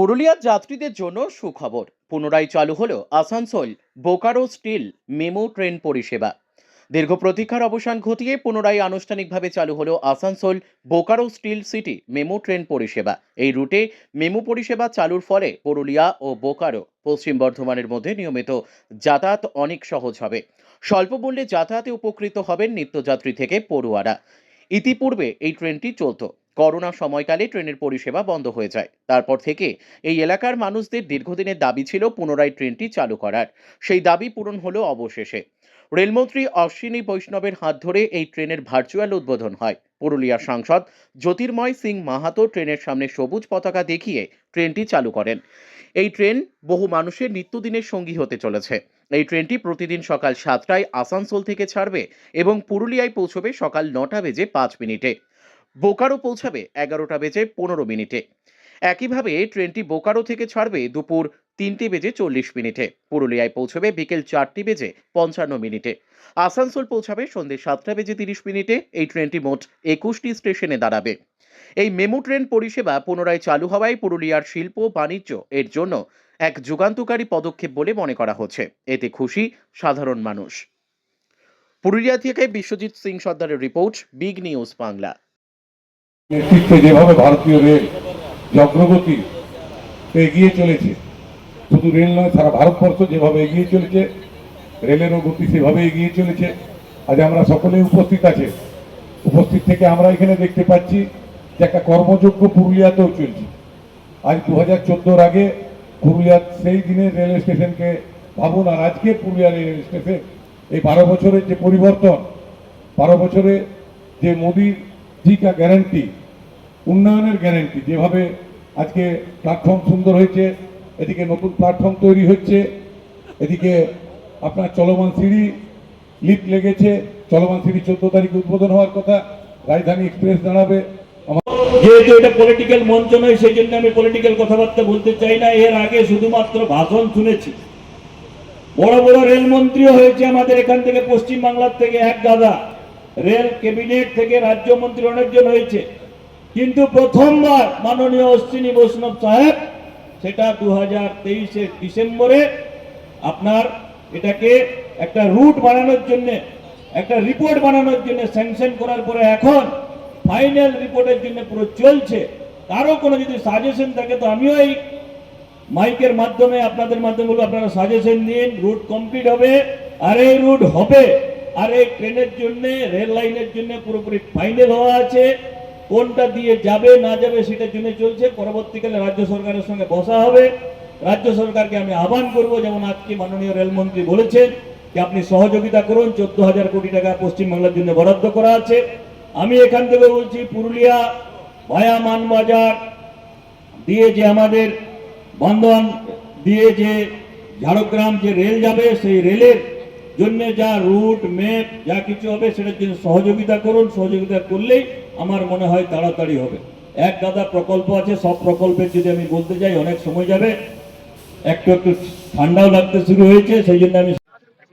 পুরুলিয়ার যাত্রীদের জন্য সুখবর। পুনরায় চালু হলো Asansol Bokaro steel MEMU train পরিষেবা। দীর্ঘ প্রতীক্ষার অবসান ঘটিয়ে পুনরায় আনুষ্ঠানিকভাবে চালু হলো Asansol Bokaro steel city MEMU train পরিষেবা। এই রুটে মেমো পরিষেবা চালুর ফলে পুরুলিয়া ও বোকারো পশ্চিম বর্ধমানের মধ্যে নিয়মিত যাতায়াত অনেক সহজ হবে। স্বল্প মূল্যে যাতায়াতে উপকৃত হবেন নিত্যযাত্রী থেকে পড়ুয়ারা। ইতিপূর্বে এই ট্রেনটি চলত। করোনা সময়কালে ট্রেনের পরিষেবা বন্ধ হয়ে যায়। তারপর থেকে এই এলাকার মানুষদের দীর্ঘদিনের দাবি ছিল পুনরায় ট্রেনটি চালু করার। সেই দাবি পূরণ হলো অবশেষে। রেলমন্ত্রী অশ্বিনী বৈষ্ণবের হাত ধরে এই ট্রেনের ভার্চুয়াল উদ্বোধন হয়। পুরুলিয়ার সাংসদ জ্যোতির্ময় সিং মাহাতো ট্রেনের সামনে সবুজ পতাকা দেখিয়ে ট্রেনটি চালু করেন। এই ট্রেন বহু মানুষের নিত্যদিনের সঙ্গী হতে চলেছে। এই ট্রেনটি প্রতিদিন সকাল সাতটায় আসানসোল থেকে ছাড়বে এবং পুরুলিয়ায় পৌঁছবে সকাল নটা বেজে পাঁচ মিনিটে। বোকারো পৌঁছাবে এগারোটা বেজে পনেরো মিনিটে। একইভাবে ট্রেনটি বোকারো থেকে ছাড়বে দুপুর তিনটে বেজে চল্লিশ মিনিটে। পুরুলিয়ায় পৌঁছবে বিকেল চারটি বেজে পঞ্চান্ন মিনিটে। আসানসোল পৌঁছাবে সন্ধ্যে সাতটা বেজে তিরিশ মিনিটে। এই ট্রেনটি মোট একুশটি স্টেশনে দাঁড়াবে। এই মেমু ট্রেন পরিষেবা পুনরায় চালু হওয়ায় পুরুলিয়ার শিল্প, বাণিজ্য এর জন্য এক যুগান্তকারী পদক্ষেপ বলে মনে করা হচ্ছে। এতে খুশি সাধারণ মানুষ। পুরুলিয়া থেকে বিশ্বজিৎ সিং সর্দারের রিপোর্ট, বিগ নিউজ বাংলা। নেতৃত্বে যেভাবে ভারতীয় রেল অগ্রগতি এগিয়ে চলেছে, শুধু রেল নয়, সারা ভারতবর্ষ যেভাবে এগিয়ে চলেছে, রেলেরও গতি সেভাবে এগিয়ে চলেছে। আজ আমরা সকলে উপস্থিত আছে। উপস্থিত থেকে আমরা এখানে দেখতে পাচ্ছি যে একটা কর্মযোগ্য পুরুলিয়াতেও চলছে। আজ দু হাজার চোদ্দোর আগে পুরুলিয়ার সেই দিনের রেল স্টেশনকে ভাবুন, আর আজকে পুরুলিয়া রেল স্টেশন, এই বারো বছরের যে পরিবর্তন, বারো বছরে যে মোদির জি গ্যারান্টি উন্নয়নের গ্যারান্টি যেভাবে আজকে প্ল্যাটফর্ম সুন্দর হয়েছে, এদিকে নতুন প্ল্যাটফর্ম তৈরি হচ্ছে, এদিকে আপনার চলমান সিঁড়ি লিফট লেগেছে, চলমান সিঁড়ি চোদ্দ তারিখে উদ্বোধন হওয়ার কথা, রাজধানী এক্সপ্রেস দাঁড়াবে। যেহেতু এটা পলিটিক্যাল মঞ্চ নয়, সেই জন্য আমি পলিটিক্যাল কথাবার্তা বলতে চাই না। এর আগে শুধুমাত্র ভাষণ শুনেছি। বড় বড় রেলমন্ত্রীও হয়েছে আমাদের এখান থেকে পশ্চিম বাংলার থেকে এক দাদা রেল ক্যাবিনেট থেকে রাজ্যমন্ত্রী অনেকজন হয়েছে। কিন্তু প্রথমবার মাননীয় অশ্বিনী বৈষ্ণব সাহেব, সেটা দু হাজার তেইশের ডিসেম্বরে আপনার এটাকে একটা রুট বানানোর জন্য, একটা রিপোর্ট বানানোর জন্য স্যাংশন করার পরে এখন ফাইনাল রিপোর্টের জন্য পুরো চলছে। কারও কোনো যদি সাজেশন থাকে তো আমিও এই মাইকের মাধ্যমে, আপনাদের মাধ্যমে আপনারা সাজেশন দিন, রুট কমপ্লিট হবে, আর এই রুট হবে। আর এই ট্রেনের জন্য, রেল লাইনের জন্য পুরোপুরি ফাইনাল হওয়া আছে। কোনটা দিয়ে যাবে, না যাবে সেটার জন্য চলছে। পরবর্তীকালে রাজ্য সরকারের সঙ্গে বসা হবে। রাজ্য সরকারকে আমি আহ্বান করব, যেমন আজকে মাননীয় রেলমন্ত্রী বলেছেন যে আপনি সহযোগিতা করুন। চোদ্দ হাজার কোটি টাকা পশ্চিমবাংলার জন্য বরাদ্দ করা আছে। আমি এখান থেকে বলছি, পুরুলিয়া, ভায়া মানবাজার দিয়ে যে আমাদের বন্ধন দিয়ে যে ঝাড়গ্রাম যে রেল যাবে, সেই রেলের জন্য যা রুট ম্যাপ যা কিছু হবে, সেটার জন্য সহযোগিতা করুন। সহযোগিতা করলেই আমার মনে হয় তাড়াতাড়ি হবে। এক দাদা প্রকল্প আছে, সব প্রকল্পের যদি আমি বলতে যাই, অনেক সময় যাবে। একটু একটু ঠান্ডাও লাগতে শুরু হয়েছে, সেই জন্য আমি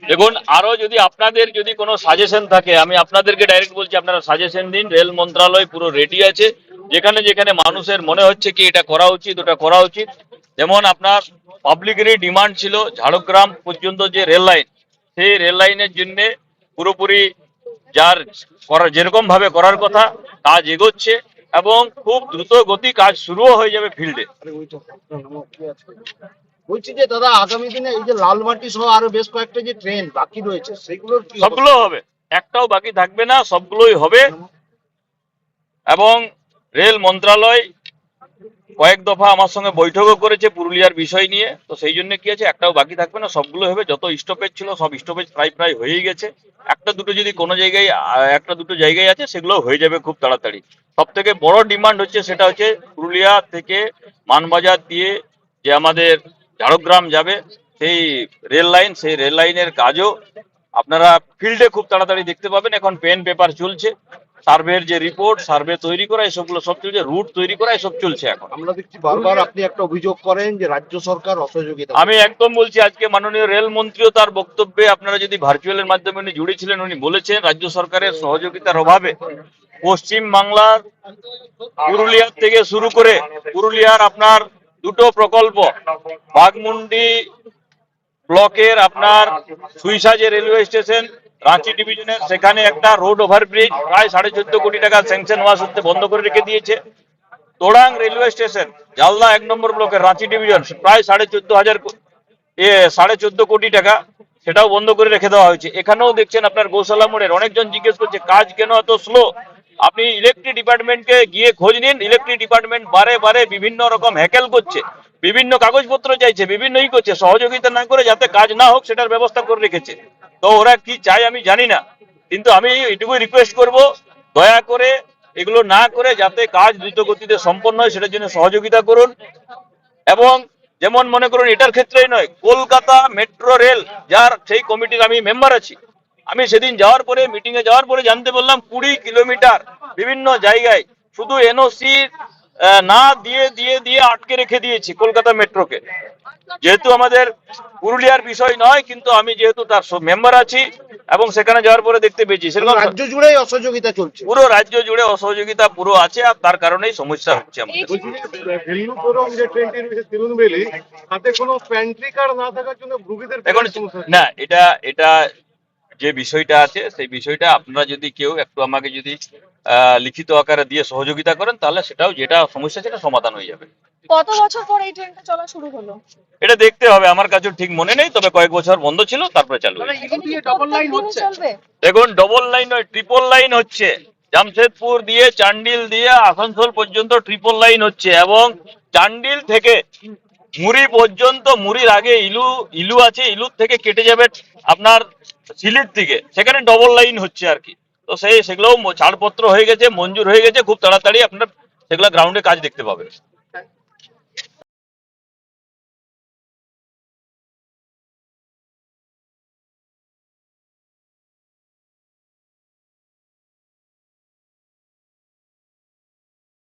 দেখুন, আরও যদি আপনাদের যদি কোনো সাজেশন থাকে, আমি আপনাদেরকে ডাইরেক্ট বলছি, আপনারা সাজেশন দিন, রেল মন্ত্রণালয় পুরো রেডি আছে। যেখানে যেখানে মানুষের মনে হচ্ছে কি এটা করা উচিত, ওটা করা উচিত। যেমন আপনার পাবলিকেরই ডিমান্ড ছিল ঝাড়গ্রাম পর্যন্ত যে রেল লাইন সেই রেল লাইনের জন্য পুরোপুরি যার করার যেরকম ভাবে করার কথা কাজ এগোচ্ছে এবং খুব দ্রুত গতি কাজ শুরুও হয়ে যাবে ফিল্ডে। বলছি যে দাদা আগামী দিনে এই যে লালমাটি সহ আরও বেশ কয়েকটা যে ট্রেন বাকি রয়েছে সেগুলোর সবগুলো হবে। একটাও বাকি থাকবে না সবগুলোই হবে। এবং রেল মন্ত্রণালয় কয়েক দফা আমার সঙ্গে বৈঠকও করেছে পুরুলিয়ার বিষয় নিয়ে। তো সেই জন্য কি আছে, একটাও বাকি থাকবে না, সবগুলো হবে। যত স্টপেজ ছিল, সব স্টপেজ প্রায় প্রায় হয়েই গেছে। একটা দুটো যদি কোনো জায়গায়, একটা দুটো জায়গায় আছে সেগুলো হয়ে যাবে খুব তাড়াতাড়ি। সব থেকে বড় ডিমান্ড হচ্ছে, সেটা হচ্ছে পুরুলিয়া থেকে মানবাজার দিয়ে যে আমাদের ঝাড়গ্রাম যাবে, সেই রেল লাইন, সেই রেল লাইনের কাজও আপনারা ফিল্ডে খুব তাড়াতাড়ি দেখতে পাবেন। এখন পেন পেপার চলছে। সার্ভের যে রিপোর্ট সার্ভে তৈরি করা এসবগুলো সব চলছে রুট তৈরি করা এসব চলছে এখন। আমরা দেখছি বারবার আপনি একটা অভিযোগ করেন যে রাজ্য সরকার অসহযোগিতা আমি একদম বলছি আজকে মাননীয় রেল মন্ত্রীও তার বক্তব্যে আপনারা যদি ভার্চুয়ালের মাধ্যমে উনি জুড়েছিলেন উনি বলেছেন রাজ্য সরকারের সহযোগিতার অভাবে পশ্চিম বাংলার পুরুলিয়ার থেকে শুরু করে পুরুলিয়ার আপনার দুটো প্রকল্প বাগমুন্ডি ব্লকের আপনার সুইসা যে রেলওয়ে স্টেশন রাঁচি ডিভিশনের সেখানে একটা রোড ওভারব্রিজ প্রায় সাড়ে চোদ্দ কোটি টাকা স্যাংশন হওয়া সত্ত্বে বন্ধ করে রেখে দিয়েছে। তোড়াং রেলওয়ে স্টেশন জালদা এক নম্বর ব্লকের রাঁচি ডিভিশন প্রায় সাড়ে চোদ্দ হাজার সাড়ে চোদ্দ কোটি টাকা সেটাও বন্ধ করে রেখে দেওয়া হয়েছে। এখানেও দেখছেন আপনার গৌশালা মোড়ের অনেকজন জিজ্ঞেস করছে, কাজ কেন এত স্লো আপনি ইলেকট্রিক ডিপার্টমেন্টকে গিয়ে খোঁজ নিন ইলেকট্রিক ডিপার্টমেন্ট বারে বারে বিভিন্ন রকম হ্যাকেল করছে। বিভিন্ন কাগজপত্র চাইছে, বিভিন্ন ই করছে, সহযোগিতা না করে যাতে কাজ না হোক সেটার ব্যবস্থা করে রেখেছে। তো ওরা কি চায় আমি জানি না, কিন্তু আমি এটুকুই রিকোয়েস্ট করব, দয়া করে এগুলো না করে যাতে কাজ দ্রুত গতিতে সম্পন্ন হয় সেটার জন্য সহযোগিতা করুন। এবং যেমন মনে করুন, এটার ক্ষেত্রেই নয়, কলকাতা মেট্রো রেল, যার সেই কমিটির আমি মেম্বার আছি। আমি সেদিন যাওয়ার পরে মিটিং এ যাওয়ার পরে জানতে বললাম কুড়ি কিলোমিটার বিভিন্ন জায়গায় শুধু এনওসি না দিয়ে দিয়ে দিয়ে আটকে রেখে দিয়েছি কলকাতা মেট্রোকে। যেহেতু আমাদের পুরুলিয়ার বিষয় নয় কিন্তু আমি যেহেতু তার মেম্বার আছি এবং সেখানে যাওয়ার পরে দেখতে পেয়েছি সেরকম রাজ্য জুড়েই অসহযোগিতা চলছে। পুরো রাজ্য জুড়ে অসহযোগিতা পুরো আছে আর তার কারণেই সমস্যা হচ্ছে আমাদের। না এটা এটা যে বিষয়টা আছে সেই বিষয়টা আপনারা যদি কেউ একটু আমাকে যদি লিখিত আকারে দিয়ে সহযোগিতা করেন তাহলে সেটাও যেটা সমস্যা সেটা সমাধান হয়ে যাবে। কত বছর পর এই ট্রেনটা চলা শুরু হলো? এটা দেখতে হবে আমার কাছেও ঠিক মনে নেই তবে কয়েক বছর বন্ধ ছিল তারপরে চালু দেখুন ডবল লাইন নয় ট্রিপল লাইন হচ্ছে। জামশেদপুর দিয়ে চান্ডিল দিয়ে আসানসোল পর্যন্ত ট্রিপল লাইন হচ্ছে এবং চান্ডিল থেকে মুড়ি পর্যন্ত মুড়ির আগে ইলু ইলু আছে ইলুর থেকে কেটে যাবে আপনার সিলির দিকে। সেখানে ডবল লাইন হচ্ছে আর কি। তো সেই সেগুলো ছাড়পত্র হয়ে গেছে, মঞ্জুর হয়ে গেছে, খুব তাড়াতাড়ি আপনার সেগুলো গ্রাউন্ডে কাজ দেখতে পাবেন।